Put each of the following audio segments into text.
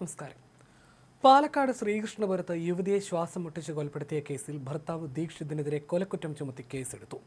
നമസ്കാരം. പാലക്കാട് ശ്രീകൃഷ്ണപുരത്ത് യുവതിയെ ശ്വാസം മുട്ടിച്ച് കൊലപ്പെടുത്തിയ കേസിൽ ഭർത്താവ് ദീക്ഷിതിനെതിരെ കൊലക്കുറ്റം ചുമത്തി കേസെടുത്തു.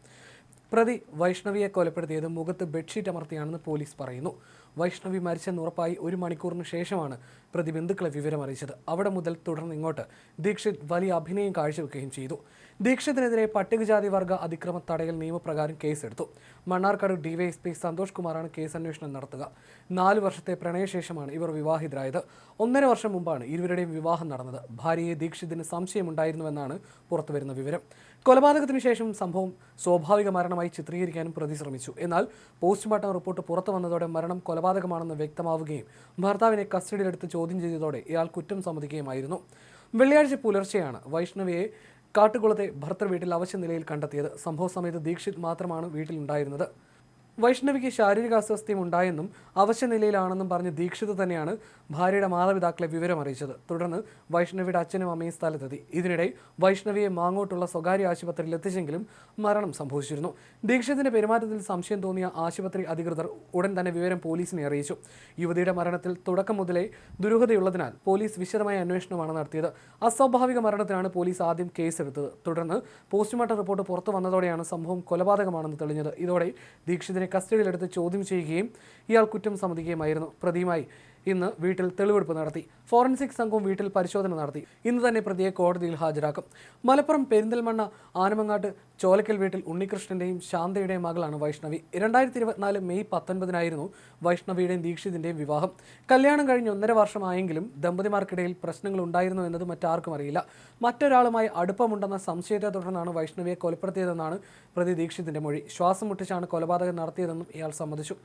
പ്രതി വൈഷ്ണവിയെ കൊലപ്പെടുത്തിയത് മുഖത്ത് ബെഡ്ഷീറ്റ് അമർത്തിയാണെന്ന് പോലീസ് പറയുന്നു. വൈഷ്ണവി മരിച്ചെന്ന് ഉറപ്പായി ഒരു മണിക്കൂറിന് ശേഷമാണ് പ്രതി ബന്ധുക്കളെ വിവരമറിയിച്ചത് അവിടെ മുതൽ തുടർന്ന് ഇങ്ങോട്ട് ദീക്ഷിത് വലിയ അഭിനയം കാഴ്ചവെക്കുകയും ചെയ്തു. ദീക്ഷിതിനെതിരെ പട്ടികജാതി വർഗ അതിക്രമ തടയൽ നിയമപ്രകാരം കേസെടുത്തു. മണ്ണാർക്കാട് ഡിവൈഎസ്പി സന്തോഷ് കുമാറാണ് കേസ് അന്വേഷണം നടത്തുക. നാല് വർഷത്തെ പ്രണയശേഷമാണ് ഇവർ വിവാഹിതരായത്. ഒന്നര വർഷം മുമ്പാണ് ഇരുവരുടെയും വിവാഹം നടന്നത്. ഭാര്യയെ ദീക്ഷിതിന് സംശയമുണ്ടായിരുന്നുവെന്നാണ് പുറത്തുവരുന്ന വിവരം. കൊലപാതകത്തിന് ശേഷം സംഭവം സ്വാഭാവിക മരണമായി ചിത്രീകരിക്കാനും പ്രതി ശ്രമിച്ചു. എന്നാൽ പോസ്റ്റ്മോർട്ടം റിപ്പോർട്ട് പുറത്തു വന്നതോടെ മരണം കൊലപാതകമാണെന്ന് വ്യക്തമാവുകയും ഭർത്താവിനെ കസ്റ്റഡിയിലെടുത്ത് ചോദ്യം ചെയ്തതോടെ ഇയാൾ കുറ്റം സമ്മതിക്കുകയുമായിരുന്നു. വെള്ളിയാഴ്ച പുലർച്ചെയാണ് വൈഷ്ണവിയെ കാട്ടുകുളത്തെ ഭർത്തൃ വീട്ടിൽ അവശ്യ നിലയിൽ കണ്ടെത്തിയത്. സംഭവ സമയത്ത് ദീക്ഷിത് മാത്രമാണ് വീട്ടിലുണ്ടായിരുന്നത്. വൈഷ്ണവിക്ക് ശാരീരിക അസ്വസ്ഥയും ഉണ്ടായെന്നും അവശ്യ നിലയിലാണെന്നും പറഞ്ഞ് ദീക്ഷിത് തന്നെയാണ് ഭാര്യയുടെ മാതാപിതാക്കളെ വിവരം അറിയിച്ചത്. തുടർന്ന് വൈഷ്ണവിയുടെ അച്ഛനും അമ്മയും സ്ഥലത്തെത്തി. ഇതിനിടെ വൈഷ്ണവിയെ മാങ്ങോട്ടുള്ള സ്വകാര്യ ആശുപത്രിയിൽ എത്തിച്ചെങ്കിലും മരണം സംഭവിച്ചിരുന്നു. ദീക്ഷിതിന്റെ പെരുമാറ്റത്തിൽ സംശയം തോന്നിയ ആശുപത്രി അധികൃതർ ഉടൻ തന്നെ വിവരം പോലീസിനെ അറിയിച്ചു. യുവതിയുടെ മരണത്തിൽ തുടക്കം മുതലേ ദുരൂഹതയുള്ളതിനാൽ പോലീസ് വിശദമായ അന്വേഷണമാണ് നടത്തിയത്. അസ്വാഭാവിക മരണത്തിനാണ് പോലീസ് ആദ്യം കേസെടുത്തത്. തുടർന്ന് പോസ്റ്റ്മോർട്ടം റിപ്പോർട്ട് പുറത്തു വന്നതോടെയാണ് സംഭവം കൊലപാതകമാണെന്ന് തെളിഞ്ഞത്. ഇതോടെ ദീക്ഷിതിനെ കസ്റ്റഡിയിലെടുത്ത് ചോദ്യം ചെയ്യുകയും ഇയാൾ കുറ്റം സമ്മതിക്കുകയുമായിരുന്നു. പ്രതിയുമായി ഇന്ന് വീട്ടിൽ തെളിവെടുപ്പ് നടത്തി. ഫോറൻസിക് സംഘവും വീട്ടിൽ പരിശോധന നടത്തി. ഇന്ന് തന്നെ പ്രതിയെ കോടതിയിൽ ഹാജരാക്കും. മലപ്പുറം പെരിന്തൽമണ്ണ ആനമങ്ങാട്ട് ചോലക്കൽ വീട്ടിൽ ഉണ്ണികൃഷ്ണന്റെയും ശാന്തയുടെയും മകളാണ് വൈഷ്ണവി. രണ്ടായിരത്തി ഇരുപത്തിനാല് മെയ് പത്തൊൻപതിനായിരുന്നു വൈഷ്ണവിയുടെയും ദീക്ഷിതിന്റെയും വിവാഹം. കല്യാണം കഴിഞ്ഞ് ഒന്നര വർഷമായെങ്കിലും ദമ്പതിമാർക്കിടയിൽ പ്രശ്നങ്ങൾ ഉണ്ടായിരുന്നു എന്നത് മറ്റാർക്കും അറിയില്ല. മറ്റൊരാളുമായി അടുപ്പമുണ്ടെന്ന സംശയത്തെ തുടർന്നാണ് വൈഷ്ണവിയെ കൊലപ്പെടുത്തിയതെന്നാണ് പ്രതി ദീക്ഷിതിന്റെ മൊഴി. ശ്വാസം മുട്ടിച്ചാണ് കൊലപാതകം നടത്തിയതെന്നും ഇയാൾ സമ്മതിച്ചു.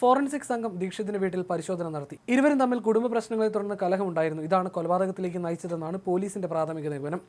ഫോറൻസിക് സംഘം ദീക്ഷിതിന്റെ വീട്ടിൽ പരിശോധന നടത്തി. ഇരുവരും തമ്മിൽ കുടുംബ പ്രശ്നങ്ങളെ തുടർന്ന് കലഹമുണ്ടായിരുന്നു. ഇതാണ് കൊലപാതകത്തിലേക്ക് നയിച്ചതെന്നാണ് പോലീസിന്റെ പ്രാഥമിക നിഗമനം.